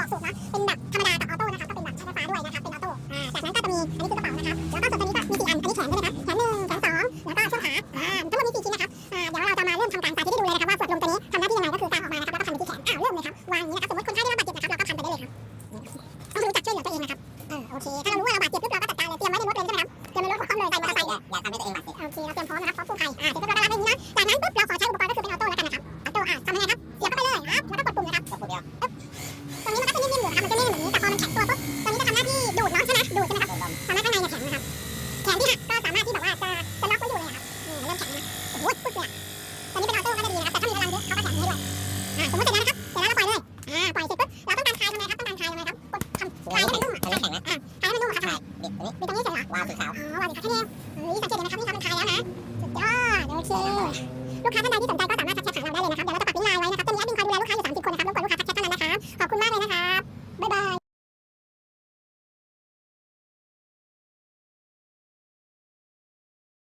บอกสูบนะเป็นแบบธรรมดากับออโต้นะครับก็เป็นแบบใช้ไฟฟ้าด้วยนะครับเป็นออโต้อ่าจากนั้นก็จะมีอันนี้คือกระเป๋านะครับแล้วก็ส่วนตัวนี้ก็มีสี่อันอันนี้แขนด้วยนะครับแขนหนึ่งแขนสองแล้วก็ช่วงขาอ่าทั้งหมดมีสี่ชิ้นนะครับอ่าเดี๋ยวเราจะมาเริ่มทำการสาธิตให้ดูเลยนะครับว่าส่วนลมตัวนี้ทำหน้าที่ยังไงก็คือกางออกมานะครับแล้วก็พันไปที่แขนอ้าวเริ่มเลยครับวางอย่างนี้นะครับสมมติคนไข้ได้รับบาดเจ็บนะครับเราก็พันไปได้เลยครับต้องรู้จักช่วยเหลือตัวเองนะครับเออโอเคถ้าเรารู้ว่าเราบาดเจ็บปุ๊บเราก็จัดการเลยเตรียมไว้ในรถเลยใช่ไหมครับเตรียมในรถของคอมเลยใส่มอเตอร์ไซค์อย่าทำให้ตัวเองบาดเจ็บโอเคเราเตรียมพร้อมนะครับพร้อมกู้ภัยอ่าเสร็จเรียบร้อยแล้วรับอย่างนี้นะจากนั้นปุ๊บเราขอใช้อุปกรณ์ก็คือเป็นออโต้แล้วกันนะครับออโต้อะทำยังไงครับเสียบเข้าไปเลยครับแล้วก็กดปุ่มนะครับกดปุ่มเดียว โอ้โหปึ๊กเลยอะตอนนี้เป็นออโต้ก็จะดีนะครับแต่ถ้ามีพลังเยอะเขาก็แถมให้ด้วยอ่าสมมติเสร็จแล้วนะครับเสร็จแล้วเราปล่อยเลยอ่าปล่อยเสร็จปุ๊บเราต้องการคลายทำไงครับต้องการคลายยังไงครับกดทำคลายให้มันนุ่มอะอันนี้แข็งนะอ่าคลายให้มันนุ่มอะครับทำไงบิดตรงนี้ดิบตรงนี้เสร็จเหรอวาวสีขาวอ๋อวางอยู่ครับแค่นี้เฮ้ยสังเกตเลยนะครับนี่ครับมันคลายแล้วนะสุดยอดโอเคลูกค้าท่านใดที่สนใจก็สามารถทักแชทหาเราได้เลยนะครับเดี๋ยวเรา